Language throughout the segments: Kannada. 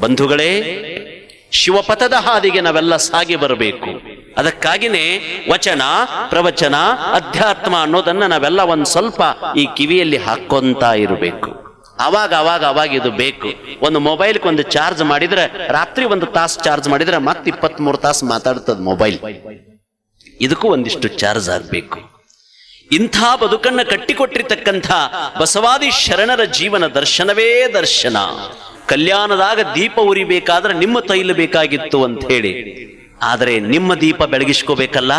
ಬಂಧುಗಳೇ, ಶಿವಪಥದ ಹಾದಿಗೆ ನಾವೆಲ್ಲ ಸಾಗಿ ಬರಬೇಕು. ಅದಕ್ಕಾಗಿನೇ ವಚನ, ಪ್ರವಚನ, ಅಧ್ಯಾತ್ಮ ಅನ್ನೋದನ್ನ ನಾವೆಲ್ಲ ಒಂದ್ ಸ್ವಲ್ಪ ಈ ಕಿವಿಯಲ್ಲಿ ಹಾಕೊಂತ ಇರಬೇಕು. ಅವಾಗ ಅವಾಗ ಅವಾಗ ಇದು ಬೇಕು. ಒಂದು ಮೊಬೈಲ್ ಒಂದು ಚಾರ್ಜ್ ಮಾಡಿದ್ರೆ, ರಾತ್ರಿ ಒಂದು ತಾಸು ಚಾರ್ಜ್ ಮಾಡಿದ್ರೆ ಮತ್ತೆ ಇಪ್ಪತ್ಮೂರು ತಾಸು ಮಾತಾಡ್ತದ ಮೊಬೈಲ್. ಇದಕ್ಕೂ ಒಂದಿಷ್ಟು ಚಾರ್ಜ್ ಆಗಬೇಕು. ಇಂಥ ಬದುಕನ್ನ ಕಟ್ಟಿಕೊಟ್ಟಿರ್ತಕ್ಕಂಥ ಬಸವಾದಿ ಶರಣರ ಜೀವನ ದರ್ಶನವೇ ದರ್ಶನ. ಕಲ್ಯಾಣದಾಗ ದೀಪ ಉರಿಬೇಕಾದ್ರೆ ನಿಮ್ಮ ತೈಲ ಬೇಕಾಗಿತ್ತು ಅಂತ ಹೇಳಿ. ಆದರೆ ನಿಮ್ಮ ದೀಪ ಬೆಳಗಿಸ್ಕೋಬೇಕಲ್ಲ?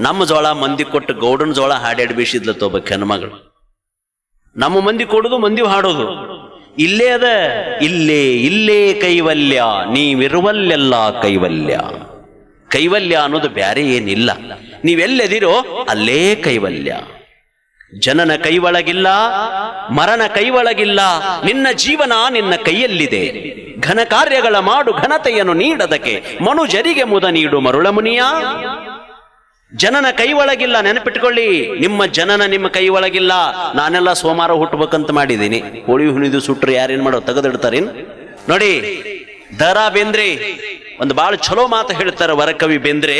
ನಮ್ಮ ಜೋಳ ಮಂದಿ ಕೊಟ್ಟು ಗೌಡನ ಜೋಳ ಹಾಡ್ಯಾಡ್ ಬೀಸಿದ್ಲ ತೋಬೇಕು ಹೆಣ್ಮಗಳು. ನಮ್ಮ ಮಂದಿ ಕೊಡುದು, ಮಂದಿ ಹಾಡೋದು. ಇಲ್ಲೇ ಅದ, ಇಲ್ಲೇ ಇಲ್ಲೇ ಕೈವಲ್ಯ, ನೀವಿರುವಲ್ಲೆಲ್ಲ ಕೈವಲ್ಯ. ಕೈವಲ್ಯ ಅನ್ನೋದು ಬ್ಯಾರೆ ಏನಿಲ್ಲ. ನೀವೆಲ್ಲೆದಿರೋ ಅಲ್ಲೇ ಕೈವಲ್ಯ. ಜನನ ಕೈವಳಗಿಲ್ಲ, ಮರಣ ಕೈವಳಗಿಲ್ಲ, ನಿನ್ನ ಜೀವನ ನಿನ್ನ ಕೈಯಲ್ಲಿದೆ. ಘನ ಕಾರ್ಯಗಳ ಮಾಡು ಘನತೆಯನ್ನು ನೀಡದಕ್ಕೆ ಮನುಜರಿಗೆ ಮುದ ನೀಡು ಮರುಳ ಮುನಿಯ. ಜನನ ಕೈವಳಗಿಲ್ಲ, ನೆನಪಿಟ್ಕೊಳ್ಳಿ, ನಿಮ್ಮ ಜನನ ನಿಮ್ಮ ಕೈ ಒಳಗಿಲ್ಲ ನಾನೆಲ್ಲ ಸೋಮವಾರ ಹುಟ್ಟಬೇಕಂತ ಮಾಡಿದ್ದೀನಿ. ಹೋಳಿ ಹುಣಿದು ಸುಟ್ರು ಯಾರೇನ್ ಮಾಡೋ ತೆಗೆದಿಡ್ತಾರೇನ್? ನೋಡಿ ದರಾ ಬೇಂದ್ರೆ, ಒಂದು ಬಾಳ ಚಲೋ ಮಾತು ಹೇಳ್ತಾರೆ ವರಕವಿ ಬೇಂದ್ರೆ.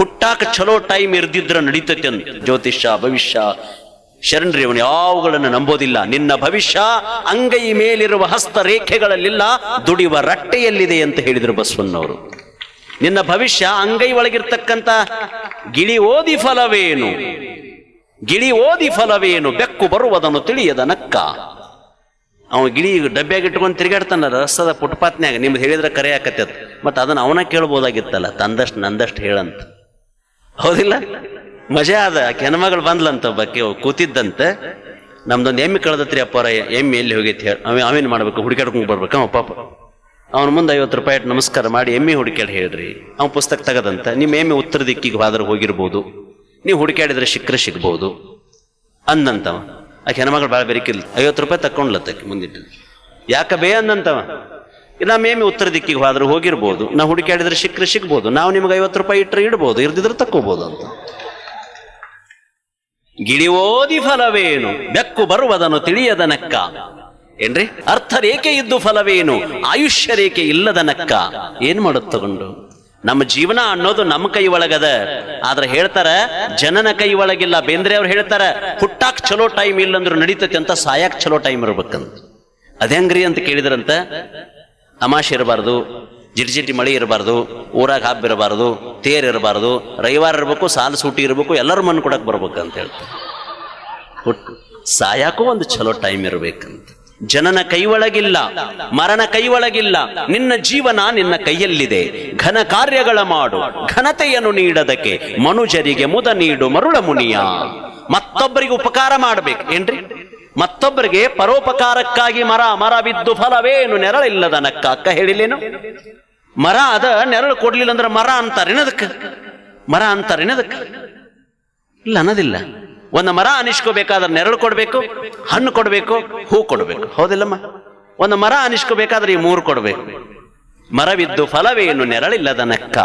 ಹುಟ್ಟಾಕ ಚಲೋ ಟೈಮ್ ಇರ್ದಿದ್ರ ನಡೀತೈತೆ ಅಂತ ಜ್ಯೋತಿಷ್ಯ, ಭವಿಷ್ಯ, ಶರಣ್ರಿ ಅವನು ಯಾವುಗಳನ್ನು ನಂಬೋದಿಲ್ಲ. ನಿನ್ನ ಭವಿಷ್ಯ ಅಂಗೈ ಮೇಲಿರುವ ಹಸ್ತ ರೇಖೆಗಳಲ್ಲಿಲ್ಲ ದುಡಿಯುವ ರಟ್ಟೆಯಲ್ಲಿದೆ ಅಂತ ಹೇಳಿದರು ಬಸವಣ್ಣವರು. ನಿನ್ನ ಭವಿಷ್ಯ ಅಂಗೈ ಒಳಗಿರ್ತಕ್ಕಂಥ ಗಿಳಿ ಓದಿ ಫಲವೇನು? ಗಿಳಿ ಓದಿ ಫಲವೇನು? ಬೆಕ್ಕು ಬರುವುದನ್ನು ತಿಳಿಯದ ನಕ್ಕ. ಅವ ಗಿಳಿ ಡಬ್ಬ್ಯಾಗ ಇಟ್ಕೊಂಡು ತಿರುಗಾಡ್ತಾನ ರಸ್ತದ ಫುಟ್ಪಾತ್ನ್ಯಾಗ ನಿಮ್ದು ಹೇಳಿದ್ರೆ ಕರೆ ಹಾಕತ್ತೆ ಮತ್ತೆ ಅದನ್ನ ಅವನ ಕೇಳ್ಬೋದಾಗಿತ್ತಲ್ಲ, ತಂದಷ್ಟು ನಂದಷ್ಟು ಹೇಳಂತ. ಹೌದಿಲ್ಲ? ಮಜಾ ಅದ ಹೆಣ್ಮಗಳು ಬಂದ್ಲಂತ ಬಕ್ಕೆ ಕೂತಿದ್ದಂತೆ. ನಮ್ದೊಂದು ಎಮ್ಮೆ ಕಳೆದತ್ರಿ ಅಪ್ಪಾರ ಎಮ್ಮೆ ಎಲ್ಲಿ ಹೋಗೈತಿ ಹೇಳಿ. ಅವ ಅವೇನು ಮಾಡ್ಬೇಕು ಹುಡುಕಾಡ್ಕೊಂಡು ಬರ್ಬೇಕು. ಅವ ಪಾಪ. ಅವನ ಮುಂದೆ ಐವತ್ತು ರೂಪಾಯಿ ಇಟ್ಟು ನಮಸ್ಕಾರ ಮಾಡಿ ಎಮ್ಮೆ ಹುಡುಕ್ಯಾಡಿ ಹೇಳ್ರಿ. ಅವ ಪುಸ್ತಕ ತಗದಂತ. ನಿಮ್ಮ ಎಮ್ಮೆ ಉತ್ತರ ದಿಕ್ಕಿಗೆ ಹೋದ್ರೆ ಹೋಗಿರ್ಬೋದು. ನೀವು ಹುಡುಕ್ಯಾಡಿದ್ರೆ ಸಿಕ್ಕರೆ ಸಿಗ್ಬೋದು. ಅಂದಂತವ ಆಕೆ ಹೆಣ್ಮಗಳು ಭಾಳ ಬೇರೆ ಐವತ್ತು ರೂಪಾಯಿ ತಕೊಂಡ್ಲತ್ತಕ್ಕೆ ಮುಂದಿಟ್ಟು ಯಾಕ ಬೇ ಅಂದಂತವ ಇಲ್ಲ ಮೇಮಿ ಉತ್ತರ ದಿಕ್ಕಿಗೆ ಹೋದ್ರೆ ಹೋಗಿರ್ಬೋದು. ನಾವು ಹುಡುಕಾಡಿದ್ರೆ ಸಿಕ್ಕರೆ ಸಿಗ್ಬೋದು. ನಾವು ನಿಮ್ಗೆ ಐವತ್ತು ರೂಪಾಯಿ ಇಟ್ಟರೆ ಇಡ್ಬೋದು. ಇರ್ದಿದ್ರೆ ತಕ್ಕೋಬೋದು ಅಂತ. ಗಿಳಿ ಓದಿ ಫಲವೇನು? ಬೆಕ್ಕು ಬರುವುದನ್ನು ತಿಳಿಯದ ನಕ್ಕ. ಏನ್ರಿ? ಅರ್ಥ ರೇಖೆ ಇದ್ದು ಫಲವೇನು? ಆಯುಷ್ಯ ರೇಖೆ ಇಲ್ಲದ ನಕ್ಕ. ಏನ್ ಮಾಡೋದು ತಗೊಂಡು? ನಮ್ಮ ಜೀವನ ಅನ್ನೋದು ನಮ್ಮ ಕೈ ಒಳಗದ. ಆದ್ರೆ ಹೇಳ್ತಾರ, ಜನನ ಕೈ ಒಳಗಿಲ್ಲ. ಬೇಂದ್ರೆ ಅವ್ರು ಹೇಳ್ತಾರ, ಹುಟ್ಟಾಕ್ ಚಲೋ ಟೈಮ್ ಇಲ್ಲಂದ್ರು ನಡೀತತಿ ಅಂತ, ಸಾಯಾಕ್ ಚಲೋ ಟೈಮ್ ಇರ್ಬೇಕಂತ. ಅದೇಂಗ್ರಿ ಅಂತ ಕೇಳಿದ್ರಂತ? ಅಮಾಶೆ ಇರಬಾರ್ದು ಜಿಟಿಜಿಟಿ ಮಳೆ ಇರಬಾರ್ದು, ಊರಾಗ ಹಬ್ಬ ಇರಬಾರ್ದು, ತೇರ್ ಇರಬಾರ್ದು, ರವಿವಾರ ಇರಬೇಕು, ಸಾಲು ಸೂಟಿ ಇರಬೇಕು, ಎಲ್ಲರೂ ಮಣ್ಣು ಕೊಡಕ್ಕೆ ಬರ್ಬೇಕು ಅಂತ ಹೇಳ್ತಾರೆ. ಒಟ್ಟು ಸಾಯಾಕೂ ಒಂದು ಚಲೋ ಟೈಮ್ ಇರಬೇಕಂತ. ಜನನ ಕೈ ಒಳಗಿಲ್ಲ ಮರಣ ಕೈ ಒಳಗಿಲ್ಲ ನಿನ್ನ ಜೀವನ ನಿನ್ನ ಕೈಯಲ್ಲಿದೆ. ಘನ ಕಾರ್ಯಗಳ ಮಾಡು, ಘನತೆಯನ್ನು ನೀಡದಕ್ಕೆ ಮನುಜರಿಗೆ ಮುದ ನೀಡು ಮರುಳ ಮುನಿಯ. ಮತ್ತೊಬ್ಬರಿಗೆ ಉಪಕಾರ ಮಾಡಬೇಕು, ಏನ್ರಿ? ಮತ್ತೊಬ್ಬರಿಗೆ ಪರೋಪಕಾರಕ್ಕಾಗಿ ಮರ ಮರ ಬಿದ್ದು ಫಲವೇನು ನೆರಳಿಲ್ಲದ ನಕ್ಕ. ಅಕ್ಕ ಹೇಳಿಲ್ಲೇನು? ಮರ ಅದ ನೆರಳು ಕೊಡ್ಲಿಲ್ಲ ಅಂದ್ರೆ ಮರ ಅಂತಾರೇನದಕ್ಕೆ ಮರ ಅಂತಾರೇನದಕ್ಕೆ ಇಲ್ಲ, ಅನ್ನೋದಿಲ್ಲ. ಒಂದು ಮರ ಅನಿಸ್ಕೋಬೇಕಾದ್ರೆ ನೆರಳು ಕೊಡಬೇಕು, ಹಣ್ಣು ಕೊಡಬೇಕು, ಹೂ ಕೊಡಬೇಕು. ಹೌದಿಲ್ಲಮ್ಮ? ಒಂದು ಮರ ಅನಿಸ್ಕೋಬೇಕಾದ್ರೆ ಈ ಮೂರು ಕೊಡಬೇಕು. ಮರವಿದ್ದು ಫಲವೇನು ನೆರಳಿಲ್ಲದ ನಕ್ಕ?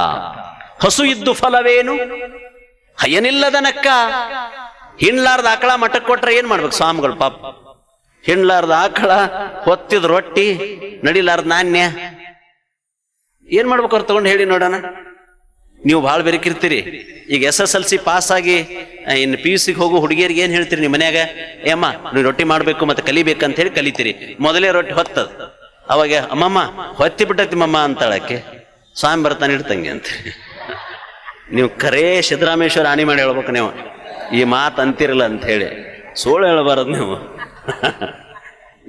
ಹಸು ಇದ್ದು ಫಲವೇನು? ಹಯನಿಲ್ಲದ ನಕ್ಕ? ಹಿಂಡ್ಲಾರ್ದ ಆಕಳ ಮಠಕ್ಕೆ ಕೊಟ್ರೆ ಏನು ಮಾಡ್ಬೇಕು? ಸ್ವಾಮಿಗಳು ಪಾಪ. ಹಿಂಡ್ಲಾರ್ದ ಆಕಳ ಹೊತ್ತಿದ ರೊಟ್ಟಿ ನಡಿಲಾರ್ದ ನಾಣ್ಯ. ಏನು ಮಾಡ್ಬೇಕು ಅವ್ರು ತಗೊಂಡು ಹೇಳಿ ನೋಡೋಣ. ನೀವು ಭಾಳ ಬೆರಕಿರ್ತೀರಿ. ಈಗ S S L C pass ಆಗಿ ಇನ್ನು ಪಿ ಯು ಸಿಗೆ ಹೋಗೋ ಹುಡುಗಿಯರಿಗೆ ಏನ್ ಹೇಳ್ತೀರಿ ನಿಮ್ಮ ಮನ್ಯಾಗ? ಏಮ್ಮ ನೀವು ರೊಟ್ಟಿ ಮಾಡ್ಬೇಕು ಮತ್ತೆ ಕಲಿಬೇಕಂತ ಹೇಳಿ ಕಲಿತೀರಿ. ಮೊದಲೇ ರೊಟ್ಟಿ ಹೊತ್ತದ. ಅವಾಗ, ಅಮ್ಮಮ್ಮ ಹೊತ್ತಿ ಬಿಟ್ಟತಿ ಮಮ್ಮ ಅಂತಾಳಕ್ಕೆ. ಸ್ವಾಮಿ ಬರ್ತಾನೆ ಇಡ್ತಂಗೆ ಅಂತ ನೀವು ಕರೇ ಸಿದ್ದರಾಮೇಶ್ವರ ಆಣಿ ಮಾಡಿ ಹೇಳ್ಬೇಕು ನೀವು. ಈ ಮಾತು ಅಂತಿರಲ್ಲ ಅಂತ ಹೇಳಿ. ಸೋಳು ಹೇಳಬಾರದು ನೀವು.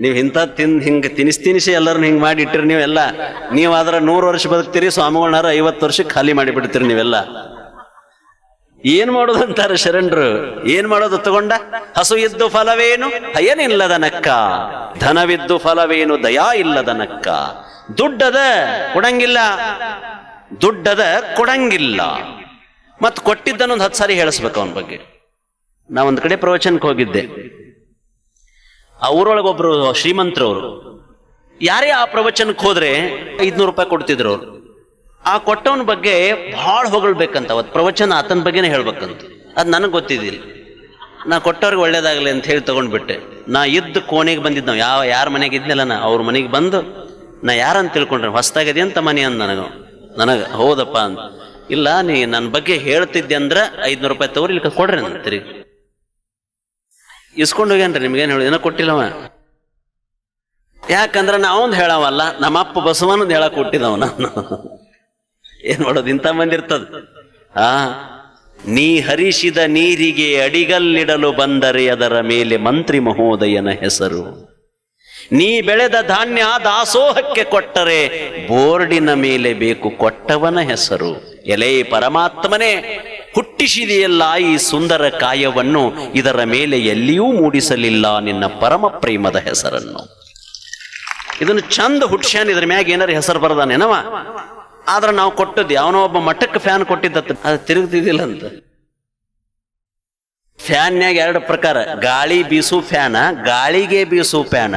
ನೀವು ಇಂಥ ತಿಂದು ಹಿಂಗೆ ತಿನಿಸಿ ತಿನಿಸಿ ಎಲ್ಲರನ್ನ ಹಿಂಗೆ ಮಾಡಿ ಇಟ್ಟಿರಿ ನೀವೆಲ್ಲ. ನೀವು ಆದ್ರೆ ನೂರು ವರ್ಷ ಬದುಕ್ತೀರಿ ಸ್ವಾಮಿಗಳನ್ನಾರ ಐವತ್ತು ವರ್ಷಕ್ಕೆ ಖಾಲಿ ಮಾಡಿಬಿಡ್ತೀರಿ ನೀವೆಲ್ಲ. ಏನ್ ಮಾಡೋದು ಅಂತಾರೆ ಶರಣರು? ಏನ್ ಮಾಡೋದು ತಗೊಂಡ? ಹಸು ಇದ್ದು ಫಲವೇನು? ಹಯನಿಲ್ಲದ ನಕ್ಕ ಧನವಿದ್ದು ಫಲವೇನು? ದಯಾ ಇಲ್ಲದ ನಕ್ಕ ದುಡ್ಡದ ಕೊಡಂಗಿಲ್ಲ. ದುಡ್ಡದ ಕೊಡಂಗಿಲ್ಲ. ಮತ್ ಕೊಟ್ಟಿದ್ದನ್ನೊಂದು ಹತ್ತು ಸಾರಿ ಹೇಳಿಸ್ಬೇಕು ಅವನ ಬಗ್ಗೆ. ನಾ ಒಂದು ಕಡೆ ಪ್ರವಚನಕ್ಕೆ ಹೋಗಿದ್ದೆ. ಆ ಊರೊಳಗೆ ಒಬ್ರು ಶ್ರೀಮಂತರವರು, ಯಾರೇ ಆ ಪ್ರವಚನಕ್ಕೆ ಹೋದ್ರೆ ಐದ್ನೂರು ರೂಪಾಯಿ ಕೊಡ್ತಿದ್ರು ಅವರು. ಆ ಕೊಟ್ಟವನ ಬಗ್ಗೆ ಭಾಳ ಹೊಗಳ್ಬೇಕಂತ ಅವತ್ತು ಪ್ರವಚನ ಆತನ ಬಗ್ಗೆನೇ ಹೇಳ್ಬೇಕಂತ. ಅದು ನನಗೆ ಗೊತ್ತಿದ್ದಿಲ್ಲ. ನಾ ಕೊಟ್ಟವ್ರಿಗೆ ಒಳ್ಳೇದಾಗಲಿ ಅಂತ ಹೇಳಿ ತಗೊಂಡ್ಬಿಟ್ಟೆ. ನಾ ಇದ್ದ ಕೋಣೆಗೆ ಬಂದಿದ್ದು ನಾವು. ಯಾವ, ಯಾರ ಮನೆಗೆ ಇದ್ನಲ್ಲ ನಾ. ಅವ್ರ ಮನೆಗೆ ಬಂದು, ನಾ ಯಾರಂತ ತಿಳ್ಕೊಂಡ್ರೆ? ಹೊಸ್ತಾಗದೆ ಅಂತ ಮನೆ ಅಂದ ನನಗೆ ನನಗೆ, ಹೌದಪ್ಪ ಅಂತ ಇಲ್ಲ, ನೀ ನನ್ನ ಬಗ್ಗೆ ಹೇಳ್ತಿದ್ದೆ ಅಂದ್ರೆ ಐದ್ನೂರು ರೂಪಾಯಿ ತಗೋರಿ ಇಲ್ಲಿ ಕೊಡ್ರಿ ಅಂತೀರಿ ಇಸ್ಕೊಂಡು ಹೋಗ್ಯಾನ್ರಿ, ನಿಮ್ಗೇನು ಹೇಳಿ, ಏನೋ ಕೊಟ್ಟಿಲ್ಲವ. ಯಾಕಂದ್ರೆ ನಾವೊಂದು ಹೇಳವಲ್ಲ, ನಮ್ಮಪ್ಪ ಬಸವನಂದು ಹೇಳಕ್ ಕೊಟ್ಟಿದವ ನಾನು ಏನ್ ಮಾಡೋದು ಇಂಥ ಮಂದಿ ಇರ್ತದ. ಆ, ನೀ ಹರಿಸಿದ ನೀರಿಗೆ ಅಡಿಗಲ್ಲಿಡಲು ಬಂದರೆ ಅದರ ಮೇಲೆ ಮಂತ್ರಿ ಮಹೋದಯನ ಹೆಸರು. ನೀ ಬೆಳೆದ ಧಾನ್ಯ ದಾಸೋಹಕ್ಕೆ ಕೊಟ್ಟರೆ ಬೋರ್ಡಿನ ಮೇಲೆ ಬೇಕು ಕೊಟ್ಟವನ ಹೆಸರು. ಎಲೆ ಪರಮಾತ್ಮನೇ. ಹುಟ್ಟಿಸಿದೆಯಲ್ಲ ಈ ಸುಂದರ ಕಾಯವನ್ನು ಇದರ ಮೇಲೆ ಎಲ್ಲಿಯೂ ಮೂಡಿಸಲಿಲ್ಲ ನಿನ್ನ ಪರಮ ಪ್ರೇಮದ ಹೆಸರನ್ನು. ಇದನ್ನು ಚಂದ ಹುಟ್ಸ್ಯಾನ್ ಇದ್ರ ಮ್ಯಾಗ ಏನಾರ ಹೆಸರು ಬರದಾನೇನವ? ಆದ್ರೆ ನಾವು ಕೊಟ್ಟದ್ದು ಯಾವನೋ ಒಬ್ಬ ಮಠಕ್ಕೆ ಫ್ಯಾನ್ ಕೊಟ್ಟಿದ್ದ ಅದು ತಿರುಗ್ತಿದ್ದಿಲ್ಲ ಅಂತ. ಫ್ಯಾನ್ಯಾಗ ಎರಡು ಪ್ರಕಾರ. ಗಾಳಿ ಬೀಸು ಫ್ಯಾನ ಗಾಳಿಗೆ ಬೀಸು ಫ್ಯಾನ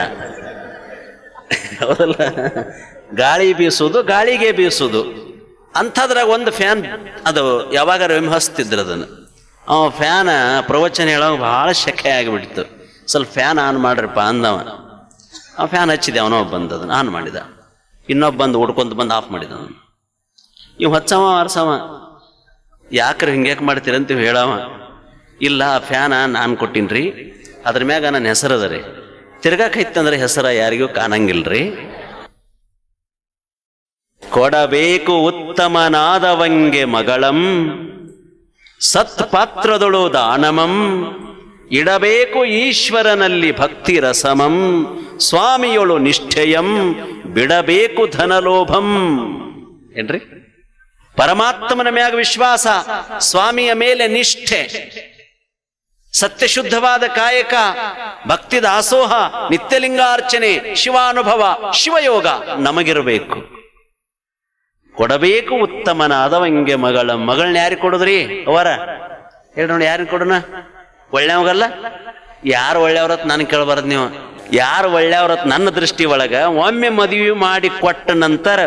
ಗಾಳಿ ಬೀಸುವುದು ಗಾಳಿಗೆ ಬೀಸುದು. ಅಂಥದ್ರಾಗ ಒಂದು ಫ್ಯಾನ್ ಅದು ಯಾವಾಗ ಒಮ್ಮೆ ಹಚ್ತಿದ್ರು ಅದನ್ನು. ಅವ ಫ್ಯಾನ್ ಪ್ರವಚನ ಹೇಳೋ ಭಾಳ ಶೆಖೆ ಆಗಿಬಿಡ್ತು ಸ್ವಲ್ಪ ಫ್ಯಾನ್ ಆನ್ ಮಾಡ್ರಪ್ಪ ಅಂದವ. ಆ ಫ್ಯಾನ್ ಹಚ್ಚಿದೆ ಅವನೋ ಬಂದು ಅದನ್ನು ಆನ್ ಮಾಡಿದ. ಇನ್ನೊಬ್ಬ ಬಂದು ಹುಡ್ಕೊಂತ ಬಂದು ಆಫ್ ಮಾಡಿದ ಅವನು. ಇವ್ ಹಚ್ಚವ, ಆರ್ಸವ? ಯಾಕ್ರೆ ಹಿಂಗ್ಯಾಕೆ ಮಾಡ್ತೀರಂತ ಹೇಳವ? ಇಲ್ಲ ಆ ಫ್ಯಾನ ನಾನು ಕೊಟ್ಟಿನ್ರಿ. ಅದ್ರ ಮ್ಯಾಗ ನನ್ನ ಹೆಸರು ಅದ ರೀ ತಿರ್ಗಾಕೈತಂದ್ರೆ ಹೆಸರ ಯಾರಿಗೂ ಕಾಣಂಗಿಲ್ರಿ. ಕೊಡಬೇಕು ಉತ್ತಮನಾದವಂಗೆ ಮಗಳಂ. ಸತ್ಪಾತ್ರದೊಳು ದಾನಮಂ. ಇಡಬೇಕು ಈಶ್ವರನಲ್ಲಿ ಭಕ್ತಿ ರಸಮಂ. ಸ್ವಾಮಿಯೊಳು ನಿಷ್ಠೆಯಂ. ಬಿಡಬೇಕು ಧನಲೋಭಂ. ಏನ್ರಿ? ಪರಮಾತ್ಮನ ಮ್ಯಾಗ ವಿಶ್ವಾಸ, ಸ್ವಾಮಿಯ ಮೇಲೆ ನಿಷ್ಠೆ. ಸತ್ಯಶುದ್ಧವಾದ ಕಾಯಕ, ಭಕ್ತಿ ದಾಸೋಹ, ನಿತ್ಯಲಿಂಗಾರ್ಚನೆ, ಶಿವಾನುಭವ, ಶಿವಯೋಗ ನಮಗಿರಬೇಕು. ಕೊಡಬೇಕು ಉತ್ತಮನಾದವಂಗೆ ಮಗಳ. ಮಗಳನ್ನ ಯಾರಿಗೆ ಕೊಡುದ್ರಿ? ಅವರ. ಹೇಳಿ ನೋಡಿ ಯಾರಿಗೆ ಕೊಡೋಣ? ಒಳ್ಳೆಯವಗಲ್ಲ ಯಾರು ಒಳ್ಳೆಯವ್ರತ್ ನಾನು ಕೇಳಬಾರದು ನೀವು. ಯಾರು ಒಳ್ಳೆಯವ್ರತ್ ನನ್ನ ದೃಷ್ಟಿ ಒಳಗ ಒಮ್ಮೆ ಮದುವೆ ಮಾಡಿ ಕೊಟ್ಟ ನಂತರ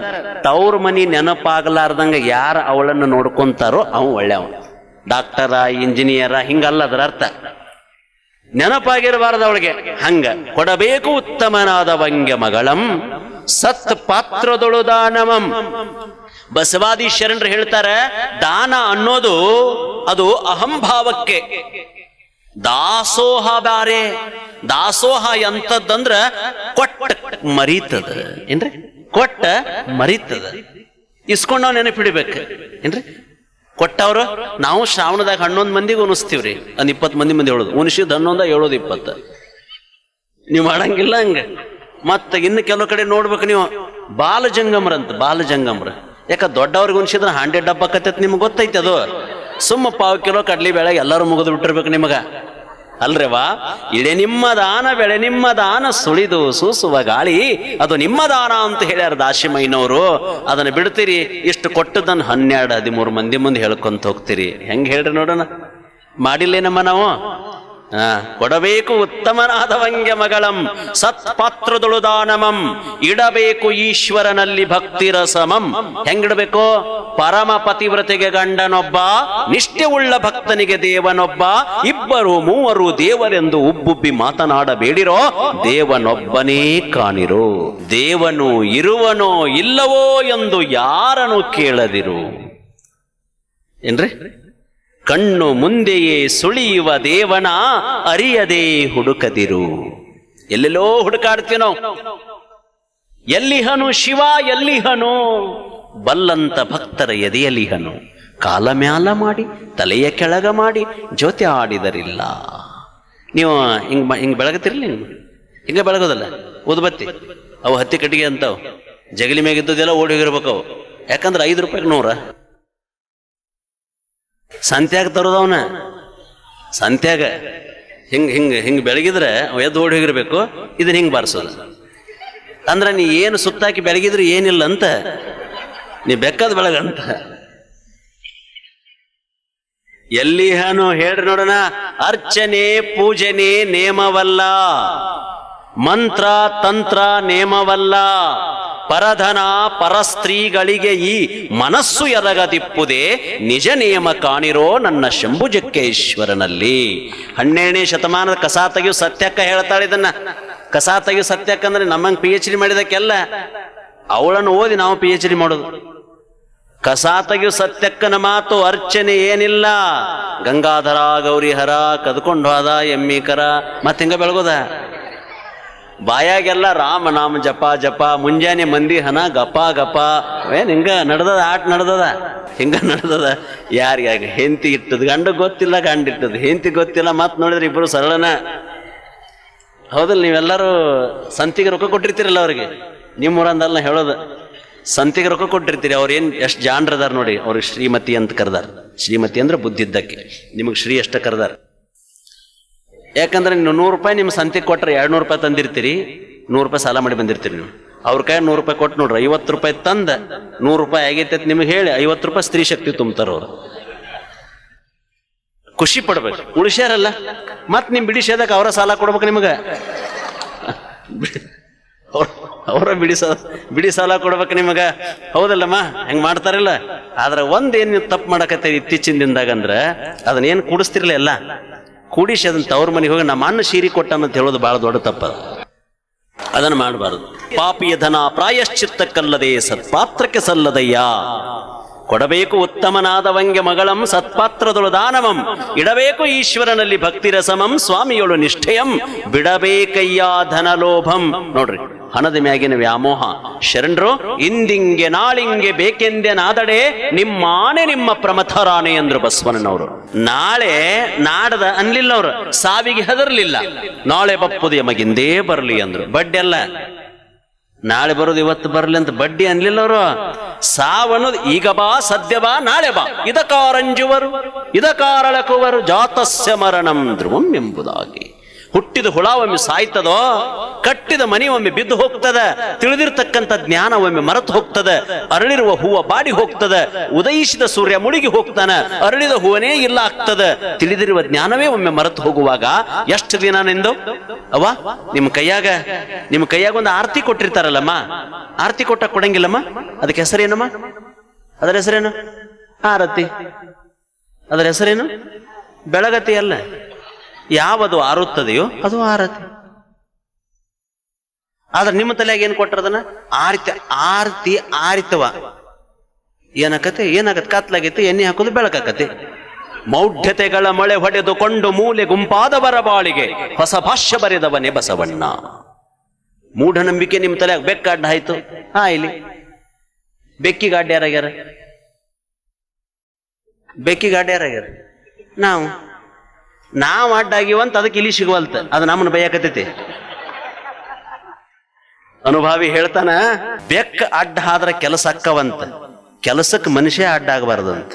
ತವ್ರ ಮನಿ ನೆನಪಾಗಲಾರ್ದಂಗ ಯಾರು ಅವಳನ್ನು ನೋಡ್ಕೊಂತಾರೋ ಅವ ಒಳ್ಳೆಯವ ಡಾಕ್ಟರ, ಇಂಜಿನಿಯರ, ಹಿಂಗಲ್ಲ ಅದರ ಅರ್ಥ. ನೆನಪಾಗಿರಬಾರದು ಅವಳಿಗೆ. ಹಂಗ. ಕೊಡಬೇಕು ಉತ್ತಮನಾದವಂಗೆ ಮಗಳಂ. ಸತ್ ಪಾತ್ರದೊಳು ದಾನಮಂ. ಬಸವಾದಿ ಶರಣರು ಹೇಳ್ತಾರೆ, ದಾನ ಅನ್ನೋದು ಅದು ಅಹಂಭಾವಕ್ಕೆ. ದಾಸೋಹ ಬ್ಯಾರೆ, ದಾಸೋಹ ಎಂತದ್ದಂದ್ರ ಕೊಟ್ಟ ಮರೀತದ, ಏನ್ರಿ? ಕೊಟ್ಟ ಮರೀತದ. ಇಸ್ಕೊಂಡ ನೆನಪಿಡ್ಬೇಕು ಏನ್ರಿ? ಕೊಟ್ಟವರು, ನಾವು ಶ್ರಾವಣದಾಗ ಹನ್ನೊಂದು ಮಂದಿಗೆ ಉಣಿಸ್ತೀವ್ರಿ, ಒಂದ್ ಇಪ್ಪತ್ತು ಮಂದಿ ಮಂದಿ ಹೇಳೋದು ಉಣಿಸಿದ ಹನ್ನೊಂದ ಹೇಳೋದು ಇಪ್ಪತ್ತು. ನೀವು ಮಾಡಂಗಿಲ್ಲ ಹಂಗ. ಮತ್ತೆ ಇನ್ನು ಕೆಲವು ಕಡೆ ನೋಡ್ಬೇಕು ನೀವು, ಬಾಲಜಂಗಮ್ರಂತ, ಬಾಲಜಂಗಮ್ರ. ಯಾಕ ದೊಡ್ಡವ್ರಿಗೆ ಉಣಿಸಿದ್ರೆ ಹಂಡ್ರೆಡ್ ಡಬ್ಬ ಕತ್ತೈತೆ ನಿಮ್ಗೆ ಗೊತ್ತೈತೆ ಅದು? ಸುಮ್ಮ ಪಾವು ಕಿಲೋ ಕಡ್ಲಿ ಬೇಳೆ ಎಲ್ಲರೂ ಮುಗಿದು ಬಿಟ್ಟಿರ್ಬೇಕು ನಿಮಗೆ. ಅಲ್ರಿವಾ? ಇಳೆ ನಿಮ್ಮ ದಾನ ಬೆಳೆ, ನಿಮ್ಮ ದಾನ ಸುಳಿದು ಸೂಸುವ ಗಾಳಿ, ಅದು ನಿಮ್ಮ ದಾನ ಅಂತ ಹೇಳ್ಯಾರ ದಾಶಿಮೈನವರು ಅದನ್ನ ಬಿಡ್ತೀರಿ, ಇಷ್ಟು ಕೊಟ್ಟದನ್ನು ಹನ್ನೆರಡು ಹದಿಮೂರು ಮಂದಿ ಮುಂದೆ ಹೇಳ್ಕೊಂತ ಹೋಗ್ತೀರಿ. ಹೆಂಗೆ ಹೇಳ್ರಿ ನೋಡೋಣ? ಮಾಡಿಲ್ಲೇನಮ್ಮ ನಾವು? ಕೊಡಬೇಕು ಉತ್ತಮನಾದವಂಗೆ ಮಗಳಂ ಸತ್ಪಾತ್ರದೊಳು ದಾನಮಂ ಇಡಬೇಕು ಈಶ್ವರನಲ್ಲಿ ಭಕ್ತಿ ರಸಮಂ ಹೆಂಗಿಡಬೇಕು? ಪರಮ ಪತಿವ್ರತೆಗೆ ಗಂಡನೊಬ್ಬ ನಿಷ್ಠೆ ಉಳ್ಳ ಭಕ್ತನಿಗೆ ದೇವನೊಬ್ಬ, ಇಬ್ಬರು ಮೂವರು ದೇವರೆಂದು ಉಬ್ಬುಬ್ಬಿ ಮಾತನಾಡಬೇಡಿರೋ ದೇವನೊಬ್ಬನೇ ಕಾಣಿರೋ. ದೇವನು ಇರುವನೋ ಇಲ್ಲವೋ ಎಂದು ಯಾರನ್ನು ಕೇಳದಿರು. ಏನ್ರಿ? ಕಣ್ಣು ಮುಂದೆಯೇ ಸುಳಿಯುವ ದೇವನ ಅರಿಯದೇ ಹುಡುಕದಿರು. ಎಲ್ಲೆಲ್ಲೋ ಹುಡುಕಾಡ್ತೀವಿ ನಾವು. ಎಲ್ಲಿಹನು ಶಿವ, ಎಲ್ಲಿಹನು ಬಲ್ಲಂತ ಭಕ್ತರ ಎದೆಯಲಿಹನು ಕಾಲ ಮ್ಯಾಲ ಮಾಡಿ, ತಲೆಯ ಕೆಳಗ ಮಾಡಿ ಜೊತೆ ಆಡಿದರಿಲ್ಲ. ನೀವು ಹಿಂಗೆ ಹಿಂಗ್ ಬೆಳಗತಿರಲಿ ನೀವು? ಹಿಂಗೆ ಬೆಳಗೋದಲ್ಲ? ಉದ್ಬತ್ತಿ ಅವು ಹತ್ತಿ ಕಟ್ಟಿಗೆ ಅಂತವು. ಜಗಲಿ ಮ್ಯಾಗಿದ್ದದೆಲ್ಲ ಓಡಿ ಹೋಗಿರ್ಬೇಕು ಯಾಕಂದ್ರೆ ಐದು ರೂಪಾಯಿಗೆ ನೂರ. ಸಂತ್ಯಾಗ ತರೋದವನ? ಸಂತ್ಯಾಗ. ಹಿಂಗ ಹಿಂಗ ಹಿಂಗ ಬೆಳಗಿದ್ರೆ ಎದ್ದು ಓಡಿ ಹೋಗಿರ್ಬೇಕು ಇದನ್ನ ಹಿಂಗೆ ಬಾರಿಸೋದು. ಅಂದ್ರೆ ನೀ ಏನು ಸುತ್ತಾಕಿ ಬೆಳಗಿದ್ರೆ ಏನಿಲ್ಲ ಅಂತ ನೀ ಬೆಕ್ಕದ ಬೆಳಗಂತ ಎಲ್ಲಿಹನು ಹೇಳ್ರಿ ನೋಡೋಣ, ಅರ್ಚನೆ ಪೂಜನೆ ನೇಮವಲ್ಲ, ಮಂತ್ರ ತಂತ್ರ ನೇಮವಲ್ಲ. ಪರಧನ ಪರಸ್ತ್ರೀಗಳಿಗೆ ಈ ಮನಸ್ಸು ಎರಗದಿಪ್ಪುದೇ ನಿಜ ನಿಯಮ ಕಾಣಿರೋ ನನ್ನ ಶಂಭುಜಕ್ಕೇಶ್ವರನಲ್ಲಿ ಹನ್ನೆರಡನೇ ಶತಮಾನದ ಕಸ ತೆಗೆಯು ಸತ್ಯಕ್ಕ ಹೇಳ್ತಾಳೆ ಇದನ್ನ. ಕಸ ತೆಗೆಯು ಸತ್ಯಕ್ಕ ಅಂದ್ರೆ ನಮ್ಮಂಗ್ ಪಿ ಎಚ್ ಡಿ ಮಾಡಿದಕ್ಕೆಲ್ಲ. ಅವಳನ್ನು ಓದಿ ನಾವು ಪಿ ಎಚ್ ಡಿ ಮಾಡೋದು. ಕಸ ತೆಗೆಯು ಸತ್ಯಕ್ಕನ ಮಾತು ಅರ್ಚನೆ ಏನಿಲ್ಲ. ಗಂಗಾಧರ ಗೌರಿಹರ ಕದ್ಕೊಂಡು ಹೋದ ಎಮ್ಮಿ ಕರ. ಮತ್ತೆ ಹಿಂಗ ಬೆಳಗೋದ? ಬಾಯಾಗೆಲ್ಲ ರಾಮ ನಾಮ ಜಪ ಜಪ, ಮುಂಜಾನೆ ಮಂದಿ ಹನ ಗಪ ಗಪ. ಏನ್ ಹಿಂಗ ನಡ್ದದ, ಆಟ ನಡ್ದದ? ಹಿಂಗ ನಡ್ದದ? ಯಾರಿಗಾಗ ಹೆಂತಿ ಇಟ್ಟದ? ಗಂಡ ಗೊತ್ತಿಲ್ಲ, ಗಂಡ ಇಟ್ಟದ. ಹೆಂತಿ ಗೊತ್ತಿಲ್ಲ ಮತ್ ನೋಡಿದ್ರೆ ಇಬ್ಬರು ಸರಳನ. ಹೌದಲ್ಲ, ನೀವೆಲ್ಲರೂ ಸಂತಿಗೆ ರೊಕ್ಕ ಕೊಟ್ಟಿರ್ತೀರಲ್ಲ ಅವ್ರಿಗೆ? ನಿಮ್ಮೂರಂದಲ್ಲ ಹೇಳೋದು. ಸಂತಿಗೆ ರೊಕ್ಕ ಕೊಟ್ಟಿರ್ತೀರಿ, ಅವ್ರು ಏನ್ ಎಷ್ಟು ಜಾಣ್ರದಾರ ನೋಡಿ. ಅವ್ರಿಗೆ ಶ್ರೀಮತಿ ಅಂತ ಕರೆದಾರ. ಶ್ರೀಮತಿ ಅಂದ್ರೆ ಬುದ್ಧಿದ್ದಕ್ಕೆ. ನಿಮಗೆ ಶ್ರೀ ಎಷ್ಟ ಕರೆದಾರ. ಯಾಕಂದ್ರೆ ನೀವು ನೂರು ರೂಪಾಯಿ ನಿಮ್ಮ ಸಂತಿಗೆ ಕೊಟ್ಟರೆ ಎರಡು ನೂರು ರೂಪಾಯಿ ತಂದಿರ್ತೀರಿ, ನೂರು ರೂಪಾಯಿ ಸಾಲ ಮಾಡಿ ಬಂದಿರ್ತೀರಿ ನೀವು. ಅವ್ರ ಕೈ ನೂರು ರೂಪಾಯಿ ಕೊಟ್ಟು ನೋಡ್ರಿ, ಐವತ್ತು ರೂಪಾಯಿ ತಂದ ನೂರು ರೂಪಾಯಿ ಆಗೈತೆ ಅಂತ ನಿಮಗೆ ಹೇಳಿ, ಐವತ್ತು ರೂಪಾಯಿ ಸ್ತ್ರೀ ಶಕ್ತಿ ತುಂಬ್ತಾರ ಅವ್ರು. ಖುಷಿ ಪಡ್ಬೇಕು. ಉಳಿಸ್ಯಾರಲ್ಲ? ಮತ್ ನಿಮ್ ಬಿಡಿಸ್ಯಾದಾಗ ಅವರ ಸಾಲ ಕೊಡ್ಬೇಕು ನಿಮಗೆ? ಅವ್ರ- ಬಿಡಿ ಸಾಲ ಬಿಡಿ ಸಾಲ ಕೊಡ್ಬೇಕು ನಿಮಗೆ. ಹೌದಲ್ಲಮ್ಮ? ಹೆಂಗೆ ಮಾಡ್ತಾರಲ್ಲ? ಆದ್ರೆ ಒಂದೇನು ನೀವು ತಪ್ಪು ಮಾಡಕತ್ತೀರಿ ಇತ್ತೀಚಿನ ದಿನದಾಗ ಅಂದ್ರೆ ಅದನ್ನ ಏನ್ ಕೂಡಿಸ್ತಿರ್ಲಿಲ್ಲ. ಎಲ್ಲ ಕೂಡಿಸಿ ಅದನ್ನ ತವ್ರ ಮನೆಗೆ ಹೋಗಿ ನಮ್ಮ ಅಣ್ಣ ಸೀರಿ ಕೊಟ್ಟ ಅಂತ ಹೇಳೋದು ಬಹಳ ದೊಡ್ಡ ತಪ್ಪ ಅದನ್ನು ಮಾಡಬಾರದು. ಪಾಪಿಯ ಧನ ಪ್ರಾಯಶ್ಚಿತ್ತಕ್ಕಲ್ಲದೆ ಸತ್ಪಾತ್ರಕ್ಕೆ ಸಲ್ಲದಯ್ಯ. ಕೊಡಬೇಕು ಉತ್ತಮನಾದವಂಗೆ ಮಗಳಂ, ಸತ್ಪಾತ್ರದೊಳು ದಾನವಂ. ಇಡಬೇಕು ಈಶ್ವರನಲ್ಲಿ ಭಕ್ತಿರಸಮಂ, ಸ್ವಾಮಿಯೊಳು ನಿಷ್ಠೆಯಂ. ಬಿಡಬೇಕಯ್ಯ ಧನಲೋಭಂ. ನೋಡ್ರಿ. ಹಣದ ಮ್ಯಾಗಿನ ವ್ಯಾಮೋಹ. ಶರಣರು, ಇಂದಿಂಗೆ ನಾಳಿಂಗೆ ಬೇಕೆಂದೆ ನಾದಡೆ ನಿಮ್ಮಾನೆ ನಿಮ್ಮ ಪ್ರಮಥರಾಣೆ ಅಂದ್ರು ಬಸವಣ್ಣನವರು. ನಾಳೆ ನಾಡದ ಅನ್ಲಿಲ್ಲ ಅವ್ರು ಸಾವಿಗೆ ಹೆದರ್ಲಿಲ್ಲ. ನಾಳೆ ಬಪ್ಪುದು ಎಮಗಿಂದೇ ಬರಲಿ ಅಂದ್ರು. ಬಡ್ಡಿ ಅಲ್ಲ. ನಾಳೆ ಬರೋದು ಇವತ್ತು ಬರಲಿ ಅಂತ ಬಡ್ಡಿ ಅನ್ಲಿಲ್ಲ ಅವರು ಸಾವನ್ನೋದು ಈಗ ಬಾ, ಸದ್ಯ ಬಾ, ನಾಳೆ ಬಾ. ಇದಕಾರಂಜುವರು ಇದಕಾರಳಕುವರು ಜಾತಸ್ಯ ಮರಣಂ ಧ್ರುವಂ ಎಂಬುದಾಗಿ. ಹುಟ್ಟಿದ ಹುಳ ಒಮ್ಮೆ ಸಾಯ್ತದೋ, ಕಟ್ಟಿದ ಮನೆ ಒಮ್ಮೆ ಬಿದ್ದು ಹೋಗ್ತದ, ತಿಳಿದಿರ್ತಕ್ಕಂಥ ಜ್ಞಾನ ಒಮ್ಮೆ ಮರೆತು ಹೋಗ್ತದ, ಅರಳಿರುವ ಹೂವ ಬಾಡಿ ಹೋಗ್ತದ, ಉದಯಿಸಿದ ಸೂರ್ಯ ಮುಳುಗಿ ಹೋಗ್ತಾನೆ, ಅರಳಿದ ಹೂವನೇ ಇಲ್ಲ ಆಗ್ತದ. ತಿಳಿದಿರುವ ಜ್ಞಾನವೇ ಒಮ್ಮೆ ಮರೆತು ಹೋಗುವಾಗ ಎಷ್ಟು ದಿನ ನಿಂದು? ಅವ್ವ, ನಿಮ್ಮ ಕೈಯಾಗ ನಿಮ್ಮ ಕೈಯಾಗ ಒಂದು ಆರತಿ ಕೊಟ್ಟಿರ್ತಾರಲ್ಲಮ್ಮ? ಆರತಿ ಕೊಟ್ಟ ಕೊಡಂಗಿಲ್ಲಮ್ಮ? ಅದಕ್ಕೆ ಹೆಸರೇನಮ್ಮ? ಅದರ ಹೆಸರೇನು? ಆರತಿ. ಅದರ ಹೆಸರೇನು? ಬೆಳಗತಿ ಅಲ್ಲ. ಯಾವದು ಆರುತ್ತದೆಯೋ ಅದು ಆರತಿ ಆದ್ರೆ ನಿಮ್ಮ ತಲೆಯಾಗ ಏನ್ ಕೊಟ್ಟರದನ್ನ ಆರತಿ ಆರತಿ, ಆರಿತವ. ಏನಾಗತ್ತೆ? ಏನಾಗತ್ತೆ? ಕತ್ಲಾಗೈತೆ, ಎಣ್ಣೆ ಹಾಕೋದು ಬೆಳಕಾಕತೆ ಮೌಢ್ಯತೆಗಳ ಮಳೆ ಹೊಡೆದುಕೊಂಡು ಮೂಲೆ ಗುಂಪಾದವರ ಬಾಳಿಗೆ ಹೊಸ ಭಾಷ್ಯ ಬರೆದವನೇ ಬಸವಣ್ಣ. ಮೂಢನಂಬಿಕೆ ನಿಮ್ಮ ತಲೆಯಾಗ ಬೆಕ್ಕಾಡ್ಡ ಆಯ್ತು. ಹಾ, ಇಲ್ಲಿ. ಬೆಕ್ಕಿಗಾಡ್ಯಾರಾಗ್ಯಾರ. ಬೆಕ್ಕಿಗಾಡ್ಯಾರಾಗ್ಯಾರ. ಬೆಕ್ಕಿಗೆ ನಾವು. ನಾವು ಅಡ್ಡಾಗಿವಂತ ಅದಕ್ಕೆ ಇಲ್ಲಿ ಸಿಗುವಲ್ತ. ಅದು ನಮ್ಮನ್ನ ಬೈಯಾಕತೈತಿ ಅನುಭಾವಿ ಹೇಳ್ತಾನ, ಬೆಕ್ಕ ಅಡ್ಡ ಆದ್ರ ಕೆಲಸ ಅಕ್ಕವಂತ. ಕೆಲಸಕ್ಕೆ ಮನುಷ್ಯ ಅಡ್ಡ ಆಗಬಾರ್ದಂತ.